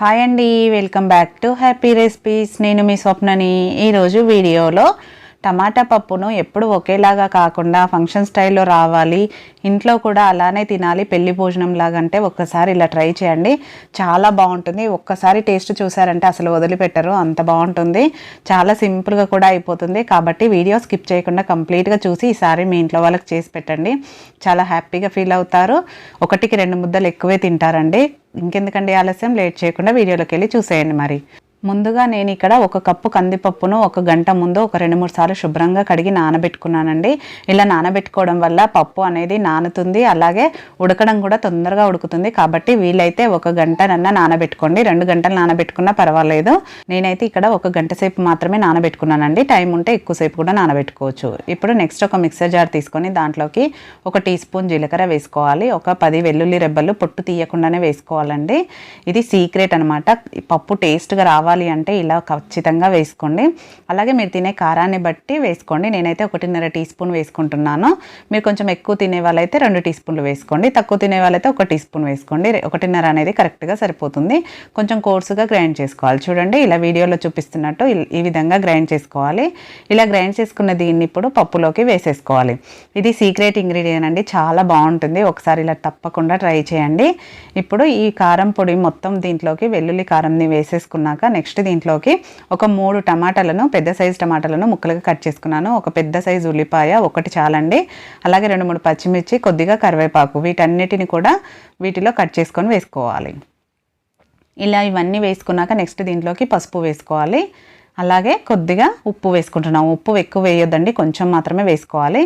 Hi అండి welcome back to happy recipes నేను మీ స్వప్నని. ఈరోజు వీడియోలో టమాటా పప్పును ఎప్పుడు ఒకేలాగా కాకుండా ఫంక్షన్ స్టైల్లో రావాలి. ఇంట్లో కూడా అలానే తినాలి. పెళ్ళి భోజనం లాగా అంటే ఒక్కసారి ఇలా ట్రై చేయండి. చాలా బాగుంటుంది. ఒక్కసారి టేస్ట్ చూసారంటే అసలు వదిలిపెట్టరు. అంత బాగుంటుంది. చాలా సింపుల్గా కూడా అయిపోతుంది. కాబట్టి వీడియో స్కిప్ చేయకుండా కంప్లీట్గా చూసి ఈసారి మీ ఇంట్లో వాళ్ళకి చేసి పెట్టండి. చాలా హ్యాపీగా ఫీల్ అవుతారు. ఒకటికి రెండు ముద్దలు ఎక్కువే తింటారండి. ఇంకెందుకండి ఆలస్యం? లేట్ చేయకుండా వీడియోలోకి వెళ్ళి చూసేయండి మరి. ముందుగా నేను ఇక్కడ ఒక కప్పు కందిపప్పును ఒక గంట ముందు ఒక రెండు మూడు సార్లు శుభ్రంగా కడిగి నానబెట్టుకున్నానండి. ఇలా నానబెట్టుకోవడం వల్ల పప్పు అనేది నానుతుంది అలాగే ఉడకడం కూడా తొందరగా ఉడుకుతుంది. కాబట్టి వీలైతే ఒక గంటనన్నా నానబెట్టుకోండి. రెండు గంటలు నానబెట్టుకున్నా పర్వాలేదు. నేనైతే ఇక్కడ ఒక గంట సేపు మాత్రమే నానబెట్టుకున్నానండి. టైం ఉంటే ఎక్కువసేపు కూడా నానబెట్టుకోవచ్చు. ఇప్పుడు నెక్స్ట్ ఒక మిక్సర్ జార్ తీసుకొని దాంట్లోకి ఒక టీ స్పూన్ జీలకర్ర వేసుకోవాలి. ఒక పది వెల్లుల్లి రెబ్బలు పొట్టు తీయకుండానే వేసుకోవాలండి. ఇది సీక్రెట్ అనమాట పప్పు టేస్ట్గా రావాలి కావాలి అంటే ఇలా ఖచ్చితంగా వేసుకోండి. అలాగే మీరు తినే కారాన్ని బట్టి వేసుకోండి. నేనైతే ఒకటిన్నర టీ స్పూన్ వేసుకుంటున్నాను. మీరు కొంచెం ఎక్కువ తినే వాళ్ళైతే రెండు టీ స్పూన్లు వేసుకోండి. తక్కువ తినే వాళ్ళైతే ఒక టీ స్పూన్ వేసుకోండి. ఒకటిన్నర అనేది కరెక్ట్గా సరిపోతుంది. కొంచెం కోర్సుగా గ్రైండ్ చేసుకోవాలి. చూడండి ఇలా వీడియోలో చూపిస్తున్నట్టు ఈ విధంగా గ్రైండ్ చేసుకోవాలి. ఇలా గ్రైండ్ చేసుకున్న దీన్ని ఇప్పుడు పప్పులోకి వేసేసుకోవాలి. ఇది సీక్రెట్ ఇంగ్రీడియంట్ అండి. చాలా బాగుంటుంది. ఒకసారి ఇలా తప్పకుండా ట్రై చేయండి. ఇప్పుడు ఈ కారం పొడి మొత్తం దీంట్లోకి వెల్లుల్లి కారంని వేసేసుకున్నాక నెక్స్ట్ దీంట్లోకి ఒక మూడు టమాటాలను పెద్ద సైజు టమాటాలను ముక్కలుగా కట్ చేసుకున్నాను. ఒక పెద్ద సైజు ఉల్లిపాయ ఒకటి చాలండి. అలాగే రెండు మూడు పచ్చిమిర్చి కొద్దిగా కరివేపాకు. వీటన్నిటిని కూడా వీటిలో కట్ చేసుకొని వేసుకోవాలి. ఇలా ఇవన్నీ వేసుకున్నాక నెక్స్ట్ దీంట్లోకి పసుపు వేసుకోవాలి. అలాగే కొద్దిగా ఉప్పు వేసుకుంటున్నాం ఉప్పు ఎక్కువ వేయొద్దండి. కొంచెం మాత్రమే వేసుకోవాలి.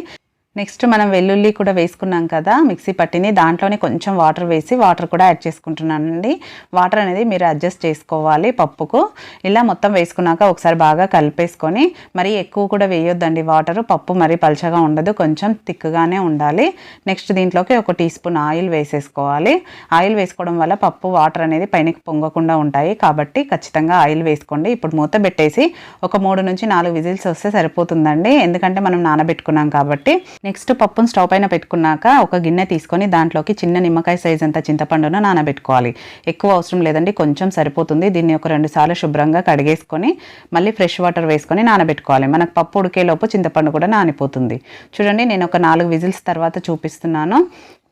నెక్స్ట్ మనం వెల్లుల్లి కూడా వేసుకున్నాం కదా మిక్సీ పట్టిని దాంట్లోనే కొంచెం వాటర్ వేసి వాటర్ కూడా యాడ్ చేసుకుంటున్నానండి. వాటర్ అనేది మీరు అడ్జస్ట్ చేసుకోవాలి పప్పుకు. ఇలా మొత్తం వేసుకున్నాక ఒకసారి బాగా కలిపేసుకొని మరి ఎక్కువ కూడా వేయొద్దండి వాటర్. పప్పు మరీ పలచగా ఉండదు కొంచెం తిక్కుగానే ఉండాలి. నెక్స్ట్ దీంట్లోకి ఒక టీ స్పూన్ ఆయిల్ వేసేసుకోవాలి. ఆయిల్ వేసుకోవడం వల్ల పప్పు వాటర్ అనేది పైనకి పొంగకుండా ఉంటాయి. కాబట్టి ఖచ్చితంగా ఆయిల్ వేసుకోండి. ఇప్పుడు మూత పెట్టేసి ఒక మూడు నుంచి నాలుగు విజిల్స్ వస్తే సరిపోతుందండి. ఎందుకంటే మనం నానబెట్టుకున్నాం కాబట్టి నెక్స్ట్ పప్పును స్టవ్ పైన పెట్టుకున్నాక ఒక గిన్నె తీసుకొని దాంట్లోకి చిన్న నిమ్మకాయ సైజ్ అంత చింతపండును నానబెట్టుకోవాలి. ఎక్కువ అవసరం లేదండి కొంచెం సరిపోతుంది. దీన్ని ఒక రెండు సార్లు శుభ్రంగా కడిగేసుకొని మళ్ళీ ఫ్రెష్ వాటర్ వేసుకొని నానబెట్టుకోవాలి. మనకు పప్పు ఉడికేలోపు చింతపండు కూడా నానిపోతుంది. చూడండి నేను ఒక నాలుగు విజిల్స్ తర్వాత చూపిస్తున్నాను.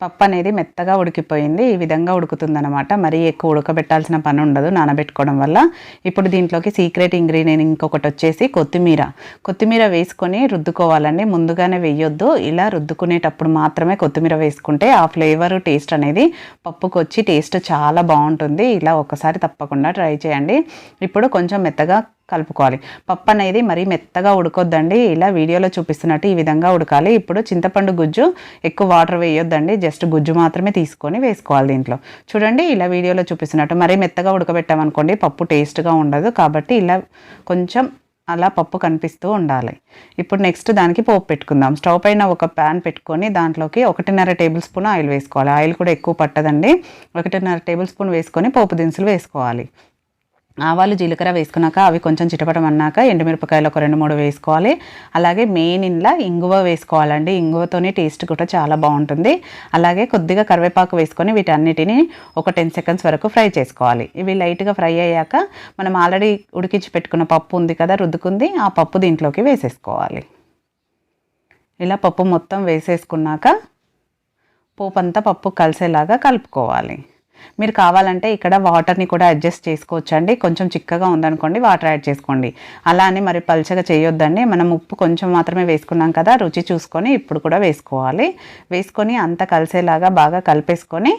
పప్పు అనేది మెత్తగా ఉడికిపోయింది ఈ విధంగా ఉడుకుతుందనమాట మరీ ఎక్కువ ఉడకబెట్టాల్సిన పని ఉండదు నానబెట్టుకోవడం వల్ల. ఇప్పుడు దీంట్లోకి సీక్రెట్ ఇంగ్రీడియంట్ ఇంకొకటి వచ్చేసి కొత్తిమీర. కొత్తిమీర వేసుకొని రుద్దుకోవాలండి. ముందుగానే వేయొద్దు. ఇలా రుద్దుకునేటప్పుడు మాత్రమే కొత్తిమీర వేసుకుంటే ఆ ఫ్లేవర్ టేస్ట్ అనేది పప్పుకు వచ్చి టేస్ట్ చాలా బాగుంటుంది. ఇలా ఒకసారి తప్పకుండా ట్రై చేయండి. ఇప్పుడు కొంచెం మెత్తగా కలుపుకోవాలి. పప్పు అనేది మరీ మెత్తగా ఉడకొద్దండి. ఇలా వీడియోలో చూపిస్తున్నట్టు ఈ విధంగా ఉడకాలి. ఇప్పుడు చింతపండు గుజ్జు ఎక్కువ వాటర్ వేయొద్దండి. జస్ట్ గుజ్జు మాత్రమే తీసుకొని వేసుకోవాలి దీంట్లో. చూడండి ఇలా వీడియోలో చూపిస్తున్నట్టు మరీ మెత్తగా ఉడకబెట్టామనుకోండి పప్పు టేస్ట్గా ఉండదు. కాబట్టి ఇలా కొంచెం అలా పప్పు కనిపిస్తూ ఉండాలి. ఇప్పుడు నెక్స్ట్ దానికి పోపు పెట్టుకుందాం. స్టవ్ పైన ఒక ప్యాన్ పెట్టుకొని దాంట్లోకి ఒకటిన్నర టేబుల్ స్పూన్ ఆయిల్ వేసుకోవాలి. ఆయిల్ కూడా ఎక్కువ పట్టదండి. ఒకటిన్నర టేబుల్ స్పూన్ వేసుకొని పోపు దినుసులు వేసుకోవాలి. ఆవాలు జీలకర్ర వేసుకున్నాక అవి కొంచెం చిటపటమన్నాక ఎండుమిరపకాయలు ఒక రెండు మూడు వేసుకోవాలి. అలాగే మెయిన్ ఇంట్లో ఇంగువ వేసుకోవాలండి. ఇంగువతోనే టేస్ట్ కూడా చాలా బాగుంటుంది. అలాగే కొద్దిగా కరివేపాకు వేసుకొని వీటన్నిటిని ఒక టెన్ సెకండ్స్ వరకు ఫ్రై చేసుకోవాలి. ఇవి లైట్గా ఫ్రై అయ్యాక మనం ఆల్రెడీ ఉడికించి పెట్టుకున్న పప్పు ఉంది కదా రుద్దుకుంది. ఆ పప్పు దీంట్లోకి వేసేసుకోవాలి. ఇలా పప్పు మొత్తం వేసేసుకున్నాక పోపు అంతా పప్పు కలిసేలాగా కలుపుకోవాలి. మీరు కావాలంటే ఇక్కడ వాటర్ని కూడా అడ్జస్ట్ చేసుకోవచ్చండి. కొంచెం చిక్కగా ఉందనుకోండి వాటర్ యాడ్ చేసుకోండి. అలా అని మరి పలుచగా చేయొద్దండి. మనం ఉప్పు కొంచెం మాత్రమే వేసుకున్నాం కదా రుచి చూసుకొని ఇప్పుడు కూడా వేసుకోవాలి. వేసుకొని అంత కలిసేలాగా బాగా కలిపేసుకొని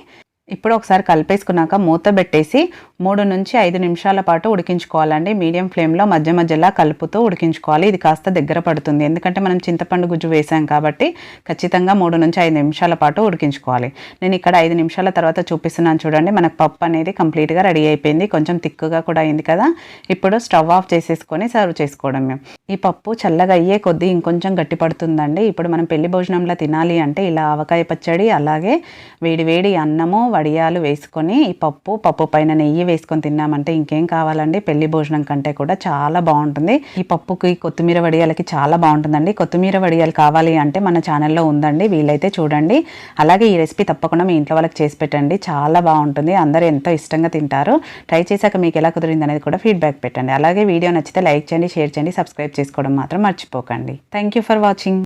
ఇప్పుడు ఒకసారి కలిపేసుకున్నాక మూత పెట్టేసి మూడు నుంచి ఐదు నిమిషాల పాటు ఉడికించుకోవాలండి. మీడియం ఫ్లేమ్లో మధ్య మధ్యలో కలుపుతూ ఉడికించుకోవాలి. ఇది కాస్త దగ్గర పడుతుంది. ఎందుకంటే మనం చింతపండు గుజ్జు వేసాం కాబట్టి ఖచ్చితంగా మూడు నుంచి ఐదు నిమిషాల పాటు ఉడికించుకోవాలి. నేను ఇక్కడ ఐదు నిమిషాల తర్వాత చూపిస్తున్నాను చూడండి. మనకు పప్పు అనేది కంప్లీట్గా రెడీ అయిపోయింది. కొంచెం తిక్కుగా కూడా అయింది కదా. ఇప్పుడు స్టవ్ ఆఫ్ చేసేసుకొని సర్వ్ చేసుకోవడం మేము ఈ పప్పు చల్లగా అయ్యే కొద్దీ ఇంకొంచెం గట్టి పడుతుందండి. ఇప్పుడు మనం పెళ్ళి భోజనంలో తినాలి అంటే ఇలా ఆవకాయ పచ్చడి అలాగే వేడి వేడి అన్నము వడియాలు వేసుకొని ఈ పప్పు పప్పు పైన నెయ్యి వేసుకొని తిన్నామంటే ఇంకేం కావాలండి? పెళ్ళి భోజనం కంటే కూడా చాలా బాగుంటుంది. ఈ పప్పుకి కొత్తిమీర వడియాలకి చాలా బాగుంటుందండి. కొత్తిమీర వడియాలు కావాలి అంటే మన ఛానల్లో ఉందండి. వీలైతే చూడండి. అలాగే ఈ రెసిపీ తప్పకుండా మీ ఇంట్లో వాళ్ళకి చేసి పెట్టండి. చాలా బాగుంటుంది. అందరూ ఎంతో ఇష్టంగా తింటారు. ట్రై చేశాక మీకు ఎలా కుదిరింది అనేది కూడా ఫీడ్బ్యాక్ పెట్టండి. అలాగే వీడియో నచ్చితే లైక్ చేయండి షేర్ చేయండి సబ్స్క్రైబ్ చేసుకోవడం మాత్రం మర్చిపోకండి. Thank you for watching.